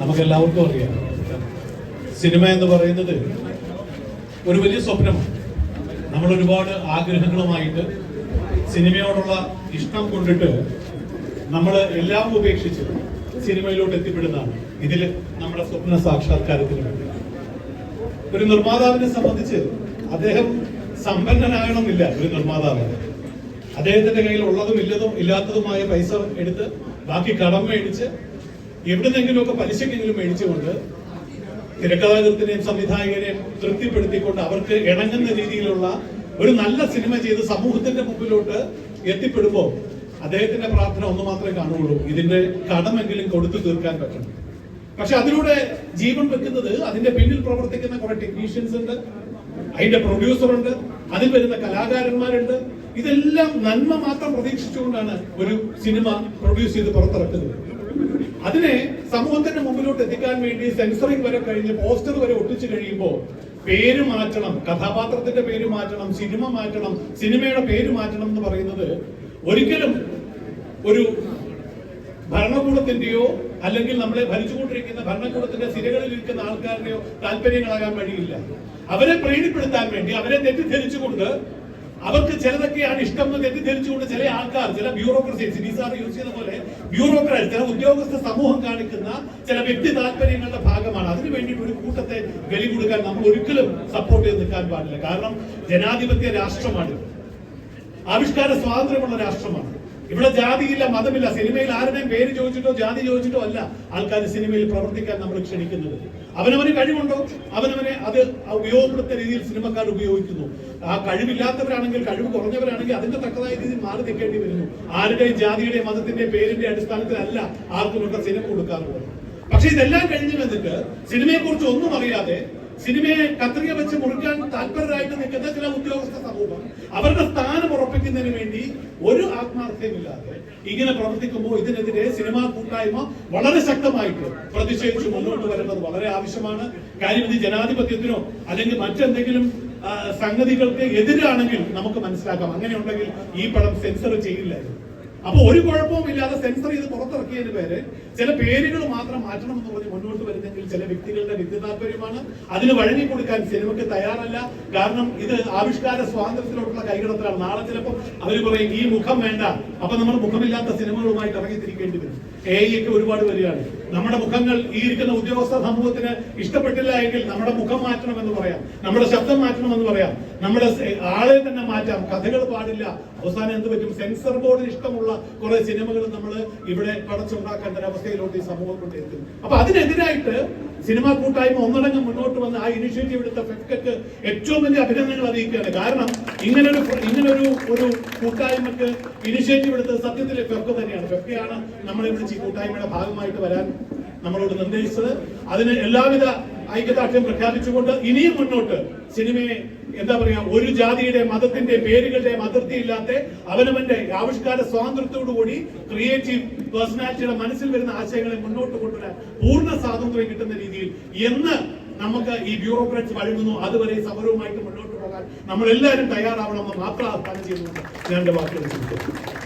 നമുക്ക് എല്ലാവർക്കും അറിയാം. സിനിമ എന്ന് പറയുന്നത് ഒരു വലിയ സ്വപ്നമാണ്. നമ്മൾ ഒരുപാട് ആഗ്രഹങ്ങളുമായിട്ട് സിനിമയോടുള്ള ഇഷ്ടം കൊണ്ടിട്ട് നമ്മൾ എല്ലാം ഉപേക്ഷിച്ച് സിനിമയിലോട്ട് എത്തിപ്പെടുന്നതാണ്. ഇതിൽ നമ്മുടെ സ്വപ്ന സാക്ഷാത്കാരത്തിന് വേണ്ടി. ഒരു നിർമ്മാതാവിനെ സംബന്ധിച്ച് അദ്ദേഹം സമ്പന്നനാകണമെന്നില്ല ഒരു നിർമ്മാതാവ്. അദ്ദേഹത്തിന്റെ കയ്യിൽ ഉള്ളതും ഇല്ലതും ഇല്ലാത്തതുമായ പൈസ എടുത്ത് ബാക്കി കടം മേടിച്ച് എവിടുന്നെങ്കിലുമൊക്കെ പലിശക്കെങ്കിലും മേടിച്ചുകൊണ്ട് തിരക്കഥാകൃത്തിനെയും സംവിധായകനെയും തൃപ്തിപ്പെടുത്തിക്കൊണ്ട് അവർക്ക് ഇണങ്ങുന്ന രീതിയിലുള്ള ഒരു നല്ല സിനിമ ചെയ്ത് സമൂഹത്തിന്റെ മുമ്പിലോട്ട് എത്തിപ്പെടുമ്പോൾ അദ്ദേഹത്തിന്റെ പ്രാർത്ഥന ഒന്ന് മാത്രമേ കാണുകയുള്ളൂ. ഇതിന്റെ കടമെങ്കിലും കൊടുത്തു തീർക്കാൻ പറ്റണം പക്ഷെ അതിലൂടെ ജീവൻ വെക്കുന്നത് അതിന്റെ പിന്നിൽ പ്രവർത്തിക്കുന്ന കുറെ ടെക്നീഷ്യൻസ് ഉണ്ട്. അതിന്റെ പ്രൊഡ്യൂസർ ഉണ്ട്. അതിൽ വരുന്ന കലാകാരന്മാരുണ്ട്. ഇതെല്ലാം നന്മ മാത്രം പ്രതീക്ഷിച്ചുകൊണ്ടാണ് ഒരു സിനിമ പ്രൊഡ്യൂസ് ചെയ്ത് പുറത്തിറക്കുന്നത്. അതിനെ സമൂഹത്തിന്റെ മുമ്പിലോട്ട് എത്തിക്കാൻ വേണ്ടി സെൻസറിങ് വരെ കഴിഞ്ഞ് പോസ്റ്റർ വരെ ഒട്ടിച്ചു കഴിയുമ്പോൾ പേര് മാറ്റണം കഥാപാത്രത്തിന്റെ പേര് മാറ്റണം സിനിമ മാറ്റണം സിനിമയുടെ പേര് മാറ്റണം എന്ന് പറയുന്നത് ഒരിക്കലും ഒരു ഭരണകൂടത്തിന്റെയോ അല്ലെങ്കിൽ നമ്മളെ ഭരിച്ചുകൊണ്ടിരിക്കുന്ന ഭരണകൂടത്തിന്റെ സിരകളിൽ ഇരിക്കുന്ന ആൾക്കാരുടെയോ താല്പര്യങ്ങളാകാൻ വഴിയില്ല. അവരെ പ്രീണിപ്പെടുത്താൻ വേണ്ടി അവരെ തെറ്റിദ്ധരിച്ചുകൊണ്ട് അവർക്ക് ചിലതൊക്കെയാണ് ഇഷ്ടം തെറ്റിദ്ധരിച്ചുകൊണ്ട് ചില ആൾക്കാർ ചില ബ്യൂറോക്രസീസ് നിസാർ യൂസ് ചെയ്ത പോലെ ബ്യൂറോക്രാറ്റ് ചില ഉദ്യോഗസ്ഥ സമൂഹം കാണിക്കുന്ന ചില വ്യക്തി താല്പര്യങ്ങളുടെ ഭാഗമാണ്. അതിനു വേണ്ടിയിട്ട് ഒരു കൂട്ടത്തെ ബലി കൊടുക്കാൻ നമ്മൾ ഒരിക്കലും സപ്പോർട്ട് ചെയ്ത് നിൽക്കാൻ പാടില്ല. കാരണം ജനാധിപത്യ രാഷ്ട്രമാണ് ആവിഷ്കാര സ്വാതന്ത്ര്യമുള്ള രാഷ്ട്രമാണ്. ഇവിടെ ജാതിയില്ല മതമില്ല സിനിമയിൽ ആരുടെയും പേര് ചോദിച്ചിട്ടോ ജാതി ചോദിച്ചിട്ടോ അല്ല ആൾക്കാർ സിനിമയിൽ പ്രവർത്തിക്കാൻ നമ്മൾ ക്ഷണിക്കുന്നത്. അവനവന് കഴിവുണ്ടോ? അവനവനെ അത് ഉപയോഗപ്പെടുത്തുന്ന രീതിയിൽ സിനിമക്കാർ ഉപയോഗിക്കുന്നു. ആ കഴിവില്ലാത്തവരാണെങ്കിൽ കഴിവ് കുറഞ്ഞവരാണെങ്കിൽ അതിന്റെ തക്കതായ രീതിയിൽ മാറി നിൽക്കേണ്ടി വരുന്നു. ആരുടെയും ജാതിയുടെ മതത്തിന്റെയും പേരിന്റെ അടിസ്ഥാനത്തിലല്ല ആർക്കും ഇവിടെ സിനിമ കൊടുക്കാറുള്ളത്. പക്ഷെ ഇതെല്ലാം കഴിഞ്ഞു വന്നിട്ട് സിനിമയെ കുറിച്ച് ഒന്നും അറിയാതെ സിനിമയെ കത്രിക വെച്ച് മുറിക്കാൻ താല്പര്യരായിട്ട് നിൽക്കുന്ന ചില ഉദ്യോഗസ്ഥ സമൂഹം അവരുടെ സ്ഥാനം ഉറപ്പിക്കുന്നതിന് വേണ്ടി ഒരു ആത്മാർത്ഥ്യമില്ലാതെ ഇങ്ങനെ പ്രവർത്തിക്കുമ്പോൾ ഇതിനെതിരെ സിനിമാ കൂട്ടായ്മ വളരെ ശക്തമായിട്ട് പ്രതിഷേധിച്ച് മുന്നോട്ട് വരേണ്ടത് വളരെ ആവശ്യമാണ്. കാര്യം ഇത് ജനാധിപത്യത്തിനോ അല്ലെങ്കിൽ മറ്റെന്തെങ്കിലും സംഗതികൾക്ക് എതിരാണെങ്കിൽ നമുക്ക് മനസ്സിലാക്കാം. അങ്ങനെയുണ്ടെങ്കിൽ ഈ പടം സെൻസർ ചെയ്യില്ലായിരുന്നു. അപ്പൊ ഒരു കുഴപ്പവും ഇല്ലാതെ സെൻസർ ചെയ്ത് പുറത്തിറക്കിയതിന് പേര് ചില പേരുകൾ മാത്രം മാറ്റണം എന്ന് പറഞ്ഞ് മുന്നോട്ട് വരുന്നെങ്കിൽ ചില വ്യക്തികളുടെ വ്യക്തി താല്പര്യമാണ്. അതിന് വഴങ്ങി കൊടുക്കാൻ സിനിമയ്ക്ക് തയ്യാറല്ല. കാരണം ഇത് ആവിഷ്കാര സ്വാതന്ത്ര്യത്തിലോട്ടുള്ള കൈകടത്തലാണ്. നാളെ ചിലപ്പോൾ അവർ പറയും ഈ മുഖം വേണ്ട. അപ്പൊ നമ്മൾ മുഖമില്ലാത്ത സിനിമകളുമായിട്ട് ഇറങ്ങിത്തിരിക്കേണ്ടി വരും. എ ഒക്കെ ഒരുപാട് വരികയാണ്. നമ്മുടെ മുഖങ്ങൾ ഈ ഇരിക്കുന്ന ഉദ്യോഗസ്ഥ സമൂഹത്തിന് ഇഷ്ടപ്പെട്ടില്ല എങ്കിൽ നമ്മുടെ മുഖം മാറ്റണം എന്ന് പറയാം. നമ്മുടെ ശബ്ദം മാറ്റണം എന്ന് പറയാം. നമ്മുടെ ആളെ തന്നെ മാറ്റാം. കഥകൾ പാടില്ല. അവസാനം എന്ത് പറ്റും? സെൻസർ ബോർഡിന് ഇഷ്ടമുള്ള കുറെ സിനിമകൾ നമ്മൾ ഇവിടെ പടച്ചുണ്ടാക്കേണ്ട ഒരു അവസ്ഥയിലോട്ട് ഈ സമൂഹം കൊണ്ടെത്തും അപ്പൊ അതിനെതിരായിട്ട് സിനിമാ കൂട്ടായ്മ ഒന്നടങ്കം മുന്നോട്ട് വന്ന് ആ ഇനിഷ്യേറ്റീവ് എടുത്ത ഫെഫ്കക്ക് ഏറ്റവും വലിയ അഭിനന്ദനങ്ങൾ അറിയിക്കുകയാണ്. കാരണം ഇങ്ങനൊരു ഇങ്ങനൊരു ഒരു കൂട്ടായ്മക്ക് ഇനിഷ്യേറ്റീവ് എടുത്തത് സത്യത്തിലെ ഫെഫ്ക തന്നെയാണ്. ഫെഫ്കയാണ് നമ്മളെ വിളിച്ച് ഈ കൂട്ടായ്മയുടെ ഭാഗമായിട്ട് വരാൻ നമ്മളോട് നിർദ്ദേശിച്ചത്. അതിന് എല്ലാവിധ ഐക്യദാർഢ്യം പ്രഖ്യാപിച്ചുകൊണ്ട് ഇനിയും മുന്നോട്ട് സിനിമയെ എന്താ പറയാ ഒരു ജാതിയുടെ മതത്തിന്റെ പേരുകളുടെ അതിർത്തി ഇല്ലാത്ത അവനവന്റെ ആവിഷ്കാര സ്വാതന്ത്ര്യത്തോടുകൂടി ക്രിയേറ്റീവ് പേഴ്സണാലിറ്റിയുടെ മനസ്സിൽ വരുന്ന ആശയങ്ങളെ മുന്നോട്ട് കൊണ്ടുവരാൻ പൂർണ സ്വാതന്ത്ര്യം കിട്ടുന്ന രീതിയിൽ എന്ന് നമുക്ക് ഈ ബ്യൂറോക്രാറ്റ്സ് വഴങ്ങുന്നു. അതുവരെ സമരവുമായിട്ട് മുന്നോട്ട് പോകാൻ നമ്മൾ എല്ലാവരും തയ്യാറാവണമെന്ന് മാത്രം ആഹ്വാനം ചെയ്യുന്നു ഞാൻ വാക്കുകൾ